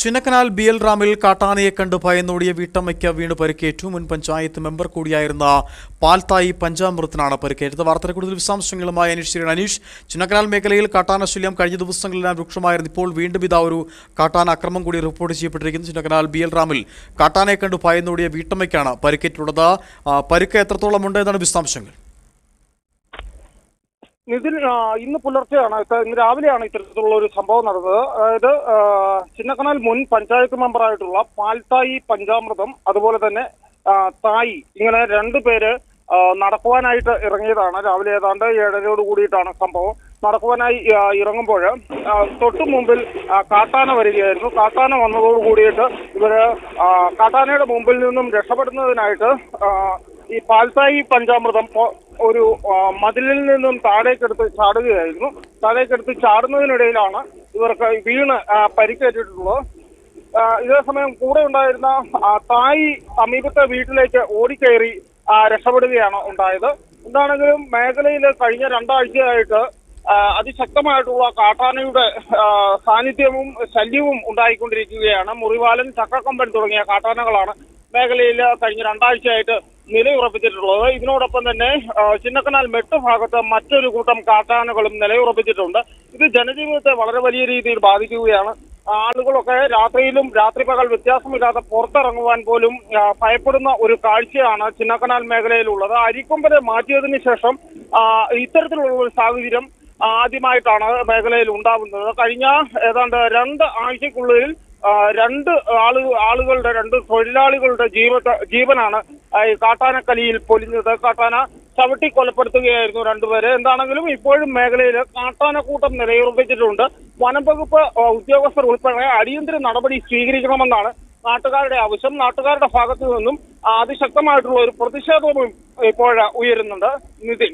Chinnakanal B L റാമിൽ കാട്ടാനയെ കണ്ട് ഭയന്നോടിയ വീട്ടമ്മയ്ക്ക് വീണ് പരിക്കേറ്റു. മുൻ പഞ്ചായത്ത് മെമ്പർ കൂടിയായിരുന്ന പാൽത്തായി പഞ്ചാമൃതത്തിനാണ് പരിക്കേറ്റത്. വാർത്തയുടെ കൂടുതൽ വിശദാംശങ്ങളുമായി അനീഷ് അനീഷ്. ചിന്നക്കനാൽ മേഖലയിൽ കാട്ടാന ശല്യം കഴിഞ്ഞ ദിവസങ്ങളിലെല്ലാം രൂക്ഷമായിരുന്നു. ഇപ്പോൾ വീണ്ടും ഇതാ ഒരു കാട്ടാന അക്രമം കൂടി റിപ്പോർട്ട് ചെയ്യപ്പെട്ടിരിക്കുന്നു. ചിന്നക്കനാൽ ബി എൽ റാമിൽ കാട്ടാനയെ കണ്ട് ഭയന്നോടിയ വീട്ടമ്മയ്ക്കാണ് പരിക്കേറ്റുള്ളത്. പരിക്ക് എത്രത്തോളം ഉണ്ട് എന്നാണ് വിശദാംശങ്ങൾ. നിതിൻ ഇന്ന് പുലർച്ചെയാണ് ഇന്ന് രാവിലെയാണ് ഇത്തരത്തിലുള്ള ഒരു സംഭവം നടന്നത്. അതായത് ചിന്നക്കനാൽ മുൻ പഞ്ചായത്ത് മെമ്പറായിട്ടുള്ള പാൽത്തായി പഞ്ചാമൃതം അതുപോലെ തന്നെ തായി ഇങ്ങനെ രണ്ടു പേര് ആ, നടക്കുവാനായിട്ട് ഇറങ്ങിയതാണ്. രാവിലെ ഏതാണ്ട് ഏഴരയോട് കൂടിയിട്ടാണ് സംഭവം. നടക്കുവാനായി ഇറങ്ങുമ്പോൾ തൊട്ടു മുമ്പിൽ കാട്ടാന വരികയായിരുന്നു. കാട്ടാന വന്നതോട് കൂടിയിട്ട് ഇവർ കാട്ടാനയുടെ മുമ്പിൽ നിന്നും രക്ഷപ്പെടുന്നതിനായിട്ട് ഈ പാൽസായി പഞ്ചാമൃതം ഒരു മതിലിൽ നിന്നും താഴേക്കെടുത്ത് ചാടുകയായിരുന്നു. താഴേക്കെടുത്ത് ചാടുന്നതിനിടയിലാണ് ഇവർക്ക് വീണ് പരിക്കേറ്റിട്ടുള്ളത്. ഇതേ സമയം കൂടെ ഉണ്ടായിരുന്ന തായി സമീപത്തെ വീട്ടിലേക്ക് ഓടിക്കയറി രക്ഷപ്പെടുകയാണ് ഉണ്ടായത്. എന്താണെങ്കിലും മേഖലയിൽ കഴിഞ്ഞ രണ്ടാഴ്ചയായിട്ട് അതിശക്തമായിട്ടുള്ള കാട്ടാനയുടെ സാന്നിധ്യവും ശല്യവും ഉണ്ടായിക്കൊണ്ടിരിക്കുകയാണ്. മുറിവാലൻ ചക്കക്കമ്പൻ തുടങ്ങിയ കാട്ടാനകളാണ് മേഖലയിൽ കഴിഞ്ഞ രണ്ടാഴ്ചയായിട്ട് നിലയുറപ്പിച്ചിട്ടുള്ളത്. ഇതിനോടൊപ്പം തന്നെ ചിന്നക്കനാൽ മെട്ട് ഭാഗത്ത് മറ്റൊരു കൂട്ടം കാട്ടാനകളും നിലയുറപ്പിച്ചിട്ടുണ്ട്. ഇത് ജനജീവിതത്തെ വളരെ വലിയ രീതിയിൽ ബാധിക്കുകയാണ്. ആളുകളൊക്കെ രാത്രിയിലും രാത്രി പകൽ വ്യത്യാസമില്ലാതെ പുറത്തിറങ്ങുവാൻ പോലും ഭയപ്പെടുന്ന ഒരു കാഴ്ചയാണ് ചിന്നക്കനാൽ മേഖലയിലുള്ളത്. അരിക്കൊമ്പനെ മാറ്റിയതിനു ശേഷം ഇത്തരത്തിലുള്ള ഒരു സാഹചര്യം ആദ്യമായിട്ടാണ് മേഖലയിൽ ഉണ്ടാവുന്നത്. കഴിഞ്ഞ ഏതാണ്ട് രണ്ട് ആഴ്ചക്കുള്ളിൽ രണ്ട് ആളു ആളുകളുടെ രണ്ട് തൊഴിലാളികളുടെ ജീവ ജീവനാണ് ഈ കാട്ടാനക്കലിയിൽ പൊലിഞ്ഞത് കാട്ടാന ചവിട്ടി കൊലപ്പെടുത്തുകയായിരുന്നു രണ്ടുപേരെ. എന്താണെങ്കിലും ഇപ്പോഴും മേഖലയിൽ കാട്ടാനക്കൂട്ടം നിലയുറപ്പിച്ചിട്ടുണ്ട്. വനംവകുപ്പ് ഉദ്യോഗസ്ഥർ ഉൾപ്പെടെ അടിയന്തര നടപടി സ്വീകരിക്കണമെന്നാണ് നാട്ടുകാരുടെ ആവശ്യം. നാട്ടുകാരുടെ ഭാഗത്തു നിന്നും അതിശക്തമായിട്ടുള്ള ഒരു പ്രതിഷേധവും ഇപ്പോൾ ഉയരുന്നുണ്ട്. നിതിൻ.